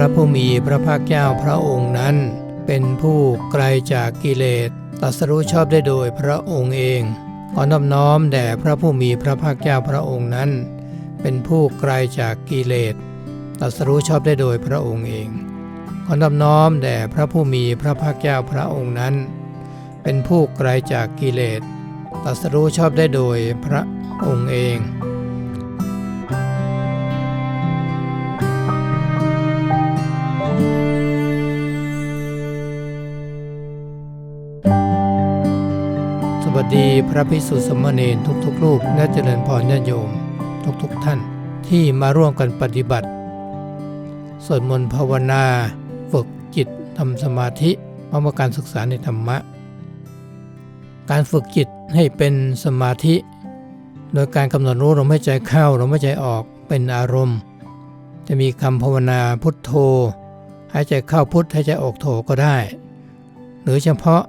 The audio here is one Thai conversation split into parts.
ระผู้มีพระภาคเจ้าพระองค์นั้น เป็นผู้ไกลจากกิเลสตัสรู้ชอบได้โดยพระองค์เองขอนอบน้อมแด่พระผู้มีพระภาคเจ้าพระองค์นั้น เป็นผู้ไกลจากกิเลสตัสรู้ชอบได้โดยพระองค์เองขอนอบน้อมแด่พระผู้มีพระภาคเจ้าพระองค์นั้น เป็นผู้ไกลจากกิเลสตัสรู้ชอบได้โดยพระองค์เอง พระภิกษุสมณรทุกๆรูปและเจริญพรญาติโยม ทุกๆท่านที่มาร่วมกันปฏิบัติสวดมนต์ภาวนา ฝึกจิตทำสมาธิพร้อมกับการศึกษาในธรรมะ การฝึกจิตให้เป็นสมาธิ โดยการกำหนดรู้ลมหายใจเข้าลมหายใจออกเป็นอารมณ์ จะมีคำภาวนาพุทโธหายใจเข้าพุทหายใจออกโธก็ได้ หรือเฉพาะ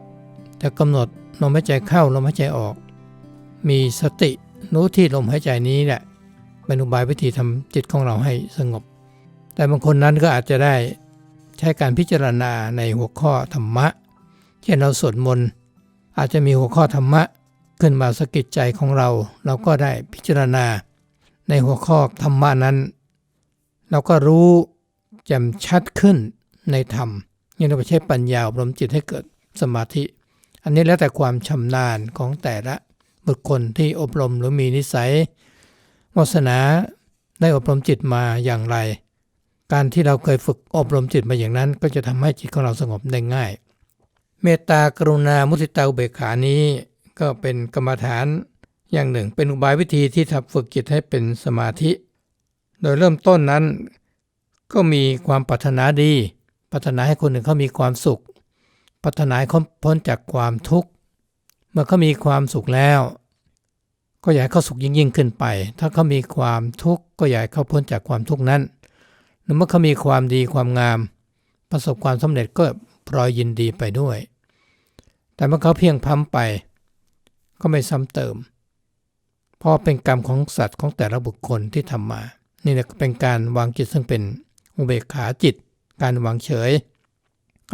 จะกำหนด ลมหายใจเข้าลมหายใจออก มีสติรู้ที่ลมหายใจนี้แหละเป็นอุบายวิธีทำจิตของเราให้สงบ แต่บางคนนั้นก็อาจจะได้ใช้การพิจารณาในหัวข้อธรรมะ เช่นเราสวดมนต์อาจจะมีหัวข้อธรรมะขึ้นมาสะกิดใจของเรา เราก็ได้พิจารณา ในหัวข้อธรรมะนั้น เราก็รู้แจ่มชัดขึ้นในธรรมนี่เราไปใช้ปัญญาอบรมจิตให้เกิดสมาธิ อันนี้แล้วแต่ความชำนาญของแต่ละบุคคลที่อบรมหรือมีนิสัยวาสนาได้อบรมจิตมาอย่างไร การที่เราเคยฝึกอบรมจิตมาอย่างนั้น ก็จะทำให้จิตของเราสงบได้ง่าย เมตตากรุณามุทิตาอุเบกขานี้ก็เป็นกรรมฐานอย่างหนึ่ง เป็นอุบายวิธีที่ทำฝึกจิตให้เป็นสมาธิ โดยเริ่มต้นนั้น ก็มีความปรารถนาดีปรารถนาให้คนอื่นเขามีความสุข ปรารถนาให้เขาพ้นจากความทุกข์ เมื่อเขามีความสุขแล้ว ก็อยากเขาสุขยิ่งยิ่งขึ้นไป ถ้าเขามีความทุกข์ก็อยากเขาพ้นจากความทุกข์นั้นหรือเมื่อเขามีความดีความงาม ประสบความสำเร็จก็พลอยยินดีไปด้วย แต่เมื่อเขาเพียงพ้ำไป ก็ไม่ซ้ำเติมเพราะเป็นกรรมของสัตว์ของแต่ละบุคคลที่ทำมา นี่แหละเป็นการวางจิตซึ่งเป็นอุเบกขาจิต การวางเฉย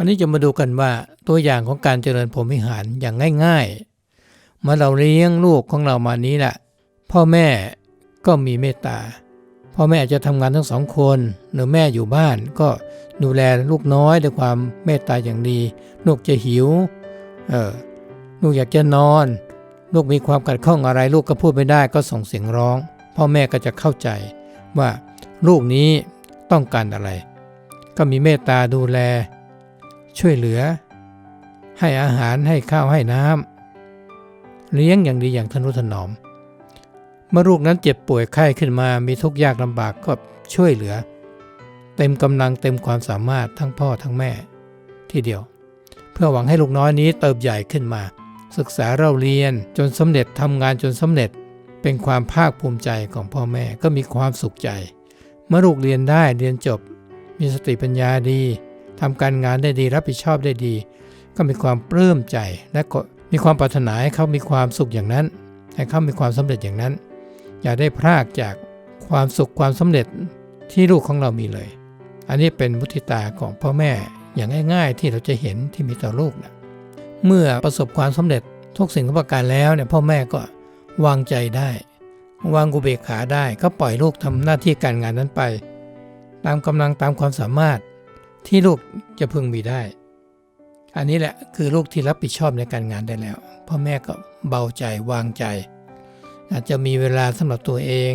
คราวนี้จะมาดูกันว่าตัวอย่างของการเจริญพรหมวิหารอย่างง่าย ๆ เมื่อเราเลี้ยงลูกของเรามานี้แหละพ่อแม่ก็มีเมตตาพ่อแม่อาจจะทำงานทั้งสองคน หรือแม่อยู่บ้านก็ดูแลลูกน้อยด้วยความเมตตาอย่างดี ลูกจะหิวเออลูกอยากจะนอน ลูกมีความขัดข้องอะไร ลูกก็พูดไม่ได้ก็ส่งเสียงร้อง พ่อแม่ก็จะเข้าใจว่าลูกนี้ต้องการอะไร ก็มีเมตตาดูแล ช่วยเหลือ ให้อาหารให้ข้าวให้น้ำเลี้ยงอย่างดีอย่างทนุถนอม เมื่อลูกนั้นเจ็บป่วยไข้ขึ้นมามีทุกข์ยากลำบากก็ช่วยเหลือ เต็มกำลังเต็มความสามารถทั้งพ่อทั้งแม่ ทีเดียว เพื่อหวังให้ลูกน้อยนี้เติบใหญ่ขึ้นมา ศึกษาเราเรียนจนสำเร็จทำงานจนสำเร็จเป็นความภาคภูมิใจของพ่อแม่ก็มีความสุขใจ เมื่อลูกเรียนได้เรียนจบ มีสติปัญญาดี ทำการงานได้ดีรับผิดชอบได้ดี ก็มีความปลื้มใจและก็มีความปรารถนาให้เขามีความสุขอย่างนั้น ให้เขามีความสำเร็จอย่างนั้น อย่าได้พรากจากความสุขความสำเร็จที่ลูกของเรามีเลย อันนี้เป็นมุทิตาของพ่อแม่อย่างง่ายๆ ที่เราจะเห็นที่มีต่อลูกนะเมื่อประสบความสำเร็จทุกสิ่งทุกประการแล้วเนี่ยพ่อแม่ก็วางใจได้ วางกุเบกขาได้ก็ปล่อยลูกทำหน้าที่การงานนั้นไป ตามกำลังตามความสามารถ ที่ลูกจะพึงมีได้ อันนี้แหละคือลูกที่รับผิดชอบในการงานได้แล้ว พ่อแม่ก็เบาใจวางใจ อาจจะมีเวลาสำหรับตัวเอง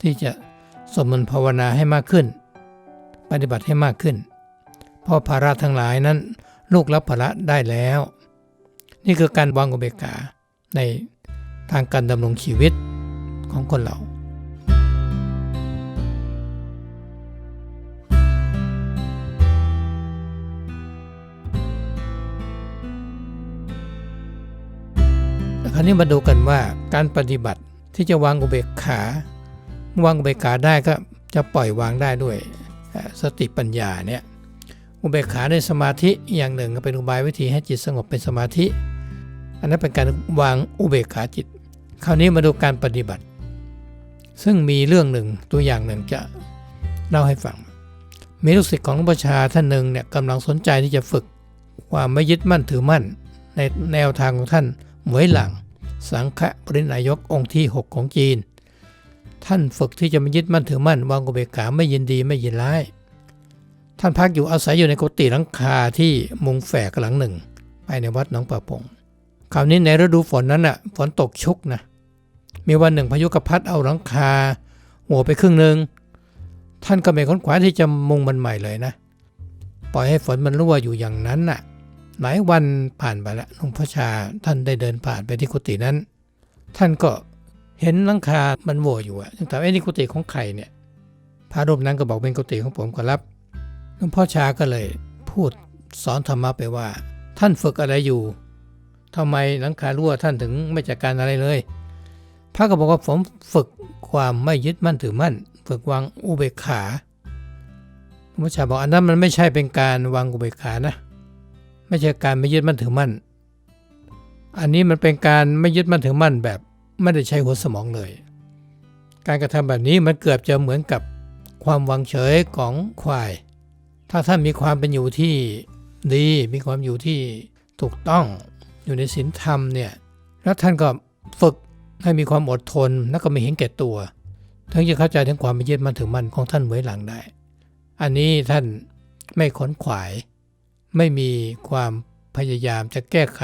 ที่จะสมมนภาวนาให้มากขึ้น ปฏิบัติให้มากขึ้น เพราะภาระทั้งหลายนั้น ลูกรับภาระได้แล้ว นี่คือการวางอุเบกขาในทางการดำรงชีวิตของคนเรา คราวนี้มาดูกันว่าการปฏิบัติที่จะวางอุเบกขาวางอุเบกขาได้ก็จะปล่อยวางได้ด้วยสติปัญญาเนี่ยอุเบกขาในสมาธิอย่างหนึ่งก็เป็นอุบายวิธีให้จิตสงบเป็นสมาธิ อันนั้นเป็นการวางอุเบกขาจิต คราวนี้มาดูการปฏิบัติ ซึ่งมีเรื่องหนึ่งตัวอย่างหนึ่งจะเล่าให้ฟัง มีลูกศิษย์ของหลวงพ่อชาท่านหนึ่งเนี่ยกำลังสนใจที่จะฝึกความไม่ยึดมั่นถือมั่นในแนวทางของท่านหมวยหลัง สังฆปรินายกองค์ที่ 6 ของจีน ท่านฝึกที่จะไม่ยึดมั่นถือมั่นวางอุเบกขาไม่ยินดีไม่ยินร้าย ท่านพักอยู่อาศัยอยู่ในกุฏิหลังคาที่มุงแฝกหลังหนึ่งภายในวัดหนองประพงคราวนี้ในฤดูฝนนั้นน่ะฝนตกชุกนะมีวันหนึ่งพายุกระพัดเอาหลังคา หัวไปครึ่งหนึ่งท่านก็ไม่ค้นขวาที่จะมุงมันใหม่เลยนะ ปล่อยให้ฝนมันรั่วอยู่อย่างนั้นน่ะ หลายวันผ่านไปแล้วหลวงพ่อชาท่านได้เดินผ่านไปที่กุฏินั้น ท่านก็เห็นลังคามันโวอยู่อะจึงถามไอ้นี่กุฏิของใครเนี่ยพระรูปนั้นก็บอกเป็นกุฏิของผมก็รับหลวงพ่อชาก็เลยพูดสอนธรรมะไปว่า ท่านฝึกอะไรอยู่ทำไมหลังคารั่วท่านถึงไม่จัดการอะไรเลย พระก็บอกว่าผมฝึกความไม่ยึดมั่นถือมั่น ฝึกวางอุเบกขาหลวงพ่อชาบอกอันนั้นมันไม่ใช่เป็นการวางอุเบกขานะ ไม่ใช่การไม่ยึดมั่นถือมั่น อันนี้มันเป็นการไม่ยึดมั่นถือมั่นแบบไม่ได้ใช้หัวสมองเลย การกระทำแบบนี้มันเกือบจะเหมือนกับความวางเฉยของควาย ถ้าท่านมีความเป็นอยู่ที่ดี มีความอยู่ที่ถูกต้องอยู่ในศีลธรรมเนี่ย แล้วท่านก็ฝึกให้มีความอดทน แล้วก็ไม่เห็นแก่ตัวถึงจะเข้าใจถึงความไม่ยึดมั่นถือมั่นของท่านไว้หลังได้ อันนี้ท่านไม่ขนขวาย ไม่มีความพยายามจะแก้ไข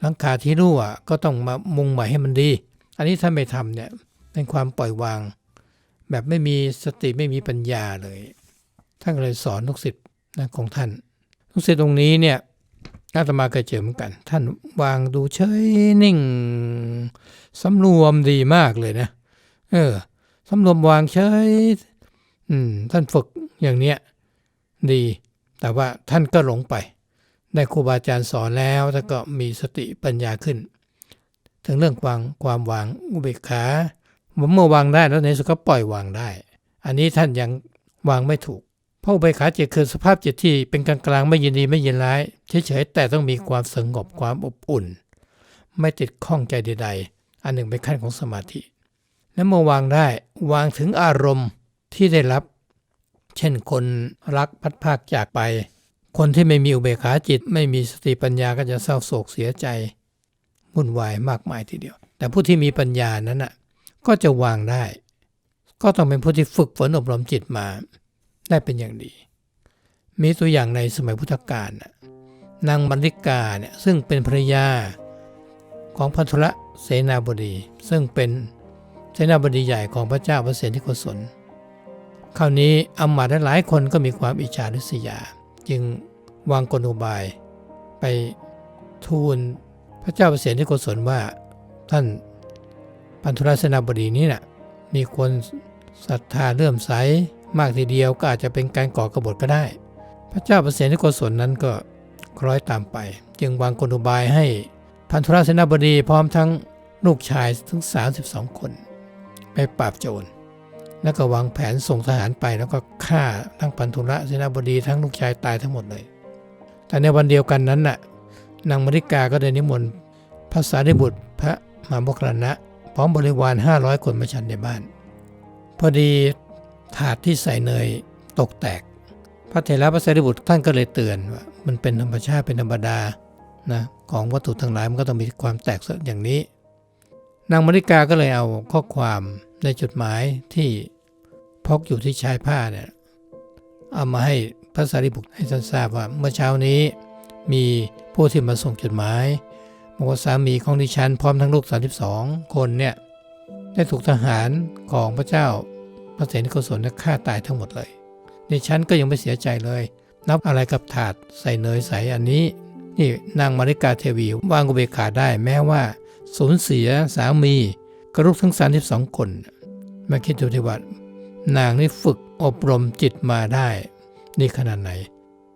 หลังคาที่รั่วก็ต้องมามุงใหม่ให้มันดี อันนี้ท่านไม่ทำเนี่ยเป็นความปล่อยวาง แบบไม่มีสติไม่มีปัญญาเลย ท่านก็เลยสอนลูกศิษย์นะของท่านลูกศิษย์ตรงนี้เนี่ยอาตมาเคยเจอเหมือนกัน ท่านวางดูเฉยนิ่งสำรวมดีมากเลยนะ เออสำรวมวางเฉยอืมท่านฝึกอย่างเนี้ยดี แต่ว่าท่านก็หลงไป ได้ครูบาอาจารย์สอนแล้วท่านก็มีสติปัญญาขึ้น ถึงเรื่องวางความวางอุเบกขาเมื่อวางได้แล้วในสุดก็ปล่อยวางได้ อันนี้ท่านยังวางไม่ถูก เพราะอุเบกขาจิตคือสภาพจิตที่เป็นกลางกลางไม่ยินดีไม่ยินร้ายเฉยๆแต่ต้องมีความสงบความอบอุ่น ไม่ติดข้องใจใด ๆ อันหนึ่งเป็นขั้นของสมาธิ และเมื่อวางได้วางถึงอารมณ์ที่ได้รับ เช่นคนรักพัดภาคจากไป คนที่ไม่มีอุเบกขาจิต ไม่มีสติปัญญาก็จะเศร้าโศกเสียใจวุ่นวายมากมายทีเดียว แต่ผู้ที่มีปัญญานั้นน่ะก็จะวางได้ ก็ต้องเป็นผู้ที่ฝึกฝนอบรมจิตมา ได้เป็นอย่างดี มีตัวอย่างในสมัยพุทธกาลน่ะนางมริกาเนี่ยซึ่งเป็นภรรยาของพันธุระเสนาบดี ซึ่งเป็นเสนาบดีใหญ่ของพระเจ้าพระเสนิโกศล คราวนี้อำมาตย์หลายคนก็มีความอิจฉาริษยา จึงวางกลอุบาย ไปทูลพระเจ้าพระเสนิโกศลว่าท่านพันธุรสนาบดีนี้นะ่ะมีคนศรัทธาเลื่อมใสมากทีเดียวก็อาจจะเป็นการก่อกรบฏก็ได้ พระเจ้าพระเสนิโกศลนั้นก็คล้อยตามไป จึงวางกลอุบายให้พันธุรสนาบดีพร้อมทั้งลูกชายถึง 32 คน ไปปราบโจร แล้วก็วางแผนส่งทหารไปแล้วก็ฆ่าทั้งพันธุระเสนาบดีทั้งลูกชายตายทั้งหมดเลย แต่ในวันเดียวกันนั้นน่ะนางมริกาก็ได้นิมนต์พระสารีบุตรพระมหาโมคคลนะพร้อมบริวาร 500 คนมาฉันในบ้าน พอดีถาดที่ใส่เนยตกแตก พระเถระพระสารีบุตรท่านก็เลยเตือนว่ามันเป็นธรรมชาติเป็นธรรมดานะของวัตถุทั้งหลายมันก็ต้องมีความแตกสลายอย่างนี้ นางมริกาก็เลยเอาข้อความในจดหมายที่ พกอยู่ที่ชายผ้าเนี่ยเอามาให้พระสารีบุตรให้ท่านทราบว่าเมื่อเช้านี้มีผู้ที่มาส่งจดหมายบอกว่าสามีของดิฉันพร้อมทั้งลูก 32 คนเนี่ยได้ถูกทหารของพระเจ้าพระเสนิโกศลฆ่าตายทั้งหมดเลยดิฉันก็ยังไม่เสียใจเลย นับอะไรกับถาดใส่เนยใสอันนี้นี่นางมาริกาเทวีวางอุเบขาได้แม้ว่า สูญเสียสามีกระลูกทั้ง 32 คน มาคิดดูที่ว่า นางนี่ฝึกอบรมจิตมาได้ นี่ขนาดไหน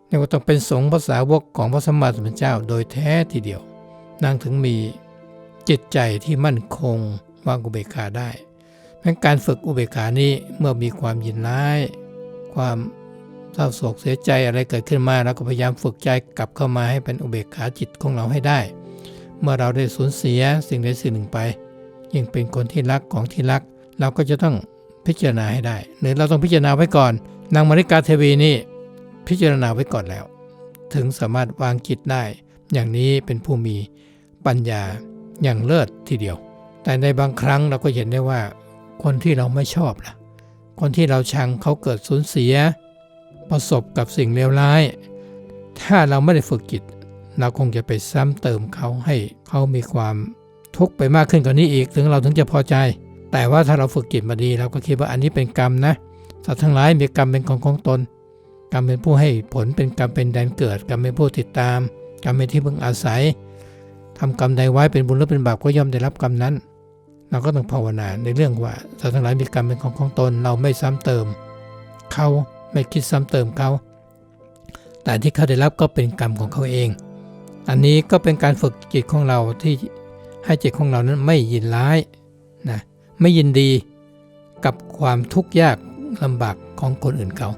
นี่ก็ต้องเป็นสงฆ์ภาษาวกของพระสัมมาสัมพุทธเจ้าโดยแท้ทีเดียว นางถึงมีจิตใจที่มั่นคงวางอุเบกขาได้เพราะการฝึกอุเบกขานี้เมื่อมีความยินร้าย ความเศร้าโศกเสียใจอะไรเกิดขึ้นมาเราก็พยายามฝึกใจกลับเข้ามาให้เป็นอุเบกขาจิตของเราให้ได้ เมื่อเราได้สูญเสียสิ่งใดสิ่งหนึ่งไป ยิ่งเป็นคนที่รักของที่รัก เราก็จะต้อง พิจารณาให้ได้ หรือเราต้องพิจารณาไว้ก่อน นางมาริกาเทวีนี่พิจารณาไว้ก่อนแล้ว ถึงสามารถวางจิตได้ อย่างนี้เป็นผู้มีปัญญาอย่างเลิศทีเดียว แต่ในบางครั้งเราก็เห็นได้ว่า คนที่เราไม่ชอบล่ะ คนที่เราชังเขาเกิดสูญเสีย ประสบกับสิ่งเลวร้าย ถ้าเราไม่ได้ฝึกจิต เราคงจะไปซ้ำเติมเขาให้เขามีความทุกข์ไปมากขึ้นกว่านี้อีก ถึงเราถึงจะพอใจ แต่ว่าถ้าเราฝึกจิตมาดีเราก็คิดว่าอันนี้เป็นกรรมนะสัตว์ทั้งหลายมีกรรมเป็นของของตน กรรมเป็นผู้ให้ผลเป็นกรรมเป็นแดนเกิด กรรมเป็นผู้ติดตาม กรรมเป็นที่พึ่งอาศัยทำกรรมใดไว้เป็นบุญหรือเป็นบาปก็ย่อมได้รับกรรมนั้น เราก็ต้องภาวนาในเรื่องว่าสัตว์ทั้งหลายมีกรรมเป็นของของตน เราไม่ซ้ำเติม เขาไม่คิดซ้ำเติมเขา แต่ที่เขาได้รับก็เป็นกรรมของเขาเอง อันนี้ก็เป็นการฝึกจิตของเราที่ให้จิตของเรานั้นไม่ยินร้ายนะ ไม่ยินดีกับความทุกข์ยากลำบากของคนอื่นเขา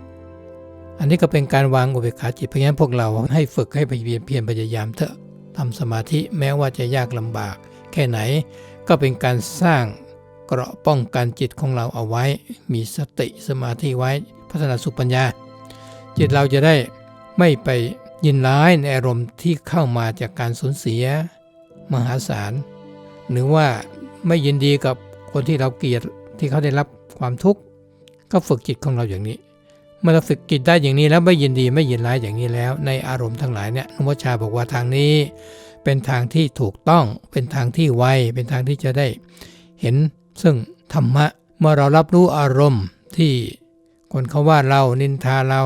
อันนี้ก็เป็นการวางอุเบกขาจิตเพราะงั้นพวกเราให้ฝึกให้เพียรเพียรพยายามเถอะทำสมาธิแม้ว่าจะยากลำบาก แค่ไหนก็เป็นการสร้างเกราะป้องกันจิตของเราเอาไว้ มีสติสมาธิไว้พัฒนาสุปัญญา จิตเราจะได้ไม่ไปยินร้ายในอารมณ์ที่เข้ามาจากการสูญเสีย มหาศาลหรือว่าไม่ยินดีกับ คนที่เราเกลียดที่เขาได้รับความทุกข์ก็ฝึกจิตของเราอย่างนี้ เมื่อเราฝึกจิตได้อย่างนี้แล้วไม่ยินดีไม่ยินร้ายอย่างนี้แล้ว ในอารมณ์ทั้งหลายเนี่ยหลวงพ่อชาบอกว่าทางนี้ เป็นทางที่ถูกต้องเป็นทางที่ไวเป็นทางที่จะได้ เห็นซึ่งธรรมะ เมื่อเรารับรู้อารมณ์ที่คนเขาว่าเรานินทาเรา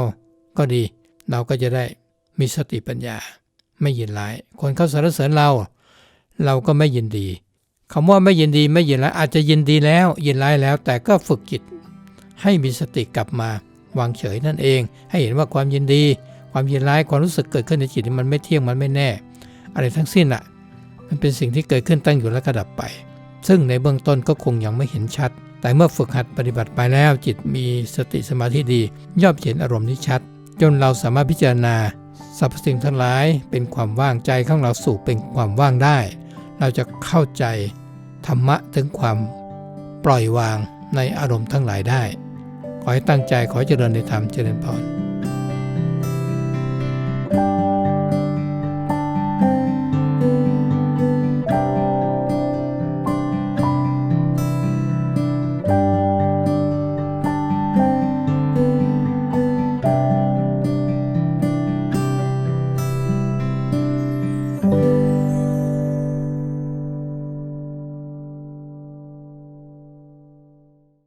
ก็ดี เราก็จะได้มีสติปัญญา ไม่ยินร้าย คนเขาสรรเสริญเรา เราก็ไม่ยินดี คำว่าไม่ยินดีไม่ยินร้ายอาจจะยินดีแล้วยินร้ายแล้ว แต่ก็ฝึกจิตให้มีสติกลับมาวางเฉยนั่นเอง ให้เห็นว่าความยินดี ความยินร้ายความรู้สึกเกิดขึ้นในจิตนี่มันไม่เที่ยงมันไม่แน่ อะไรทั้งสิ้นอะมันเป็นสิ่งที่เกิดขึ้นตั้งอยู่แล้วก็ดับไป ซึ่งในเบื้องต้นก็คงยังไม่เห็นชัด แต่เมื่อฝึกหัดปฏิบัติไปแล้ว จิตมีสติสมาธิดี ย่อมเห็นอารมณ์ที่ชัด จนเราสามารถพิจารณาสรรพสิ่งทั้งหลายเป็นความว่างใจของเราสู่เป็นความว่างได้ เราจะเข้าใจ ธรรมะถึงความปล่อยวางในอารมณ์ทั้งหลายได้ ขอให้ตั้งใจขอเจริญในธรรมเจริญพร